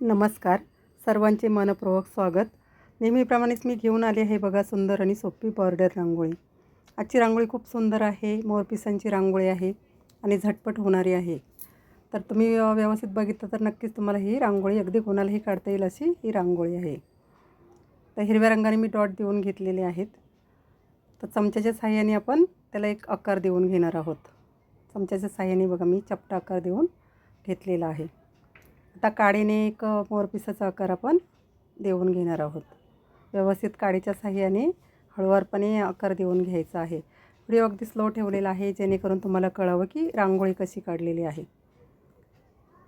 नमस्कार. सर्वांचे मनपूर्वक स्वागत. नेहमीप्रमाणेच मी घेऊन आले आहे बघा सुंदर आणि सोपी बॉर्डर रांगोळी. आजची रांगोळी खूप सुंदर आहे मोरपिसांची रांगोळी आहे आणि झटपट होणारी आहे. तर तुम्ही व्यवस्थित बघितलं तर नक्कीच तुम्हाला ही रांगोळी अगदी कोणालाही काढता येईल अशी ही रांगोळी आहे. तर हिरव्या रंगाने मी डॉट देऊन घेतलेले आहेत. तर चमच्याच्या साह्याने आपण त्याला एक आकार देऊन घेणार आहोत. चमच्याच्या साह्याने बघा मी चपटा आकार देऊन घेतलेला आहे. आता काडीने एक मोरपिसाचा आकार आपण देऊन घेणार आहोत. व्यवस्थित काडीच्या साह्याने हळूवारपणे आकार देऊन घ्यायचा आहे. व्हिडिओ अगदी स्लो ठेवलेला आहे जेणेकरून तुम्हाला कळावं की रांगोळी कशी काढलेली आहे.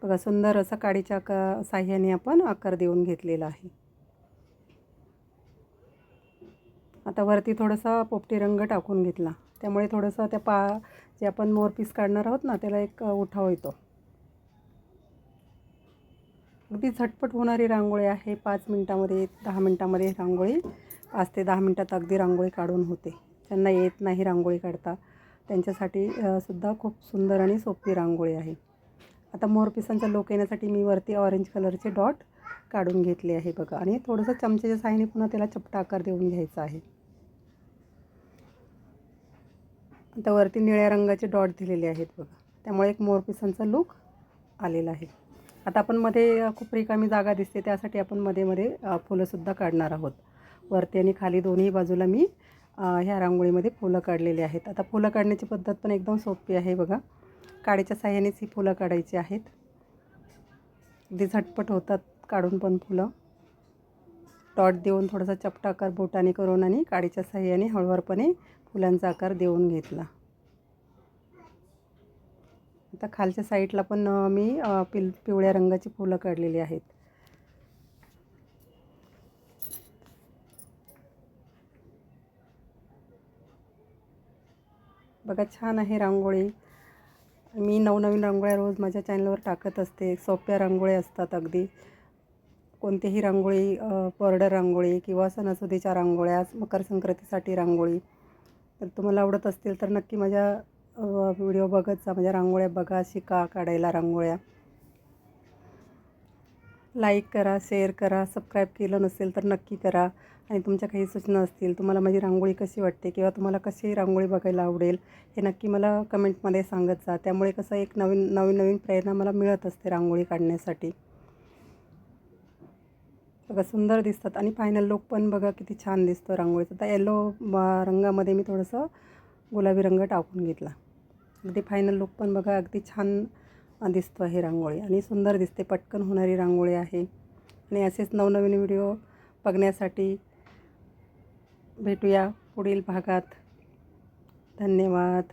बघा सुंदर असा काडीच्या आका साह्याने आपण आकार देऊन घेतलेला आहे. आता वरती थोडासा पोपटी रंग टाकून घेतला. त्यामुळे थोडंसं त्या पा जे आपण मोरपीस काढणार आहोत ना त्याला एक उठाव येतो. अगदी झटपट होणारी रांगोळी आहे. पाच मिनटामध्ये दहा मिनटामध्ये रांगोळी पाच ते दहा मिनटात अगदी रांगोळी काढून होते. ज्यांना येत नाही रांगोळी काढता. त्यांच्यासाठी सुद्धा खूप सुंदर आणि सोपी रांगोळी आहे. आता मोरपिसांचा लोक येण्यासाठी मी वरती ऑरेंज कलरचे डॉट काढून घेतले आहे बघा. आणि थोडंसं चमच्याच्या साहाय्याने पुन्हा त्याला चपटा आकार देऊन घ्यायचा आहे. आता वरती निळ्या रंगाचे डॉट दिलेले आहेत बघा. त्यामुळे एक मोरपिसांचा लुक आलेला आहे. आता आपण मध्ये खूप रिकामी जागा दिसते त्यासाठी आपण मध्ये मध्ये फुलंसुद्धा काढणार आहोत. वरती आणि खाली दोन्ही बाजूला मी ह्या रांगोळीमध्ये फुलं काढलेली आहेत. आता फुलं काढण्याची पद्धत पण एकदम सोपी आहे बघा. काडीच्या साह्यानेच ही फुलं काढायची आहेत. अगदी झटपट होतात काढून पण फुलं. टॉट देऊन थोडासा चपटा आकार बोटाने करून आणि काडीच्या साह्याने हळूवारपणे फुलांचा आकार देऊन घेतला. आता खालच्या साईडला पण मी पिल पिवळ्या रंगाची फुलं काढलेली आहेत. बघा छान आहे रांगोळी. मी नवनवीन रांगोळ्या रोज माझ्या चॅनलवर टाकत असते. सोप्या रांगोळ्या असतात अगदी. कोणतीही रांगोळी बॉर्डर रांगोळी किंवा सणासुदीच्या रांगोळ्या मकर संक्रांतीसाठी रांगोळी. तर तुम्हाला आवडत असतील तर नक्की माझ्या व्हिडिओ बघत जा म्हणजे रांगोळ्या बघा शिका काढायला रांगोळ्या. लाईक करा शेअर करा सबस्क्राईब केलं नसेल तर नक्की करा. आणि तुमच्या काही सूचना असतील तुम्हाला माझी रांगोळी कशी वाटते किंवा तुम्हाला कशी रांगोळी बघायला आवडेल हे नक्की मला कमेंटमध्ये सांगत जा त्यामुळे कसं एक नवीन नवीन नवीन प्रेरणा मला मिळत असते रांगोळी काढण्यासाठी. बघा सुंदर दिसतात. आणि फायनल लुक पण बघा किती छान दिसतो रांगोळीचा. तर येलो रंगामध्ये मी थोडंसं गुलाबी रंग टाकून घेतला. अगदी फायनल लुक पण बघा अगदी छान दिसतो आहे रांगोळी. आणि सुंदर दिसते पटकन होणारी रांगोळी आहे. आणि असेच नवनवीन व्हिडिओ बघण्यासाठी भेटूया पुढील भागात. धन्यवाद.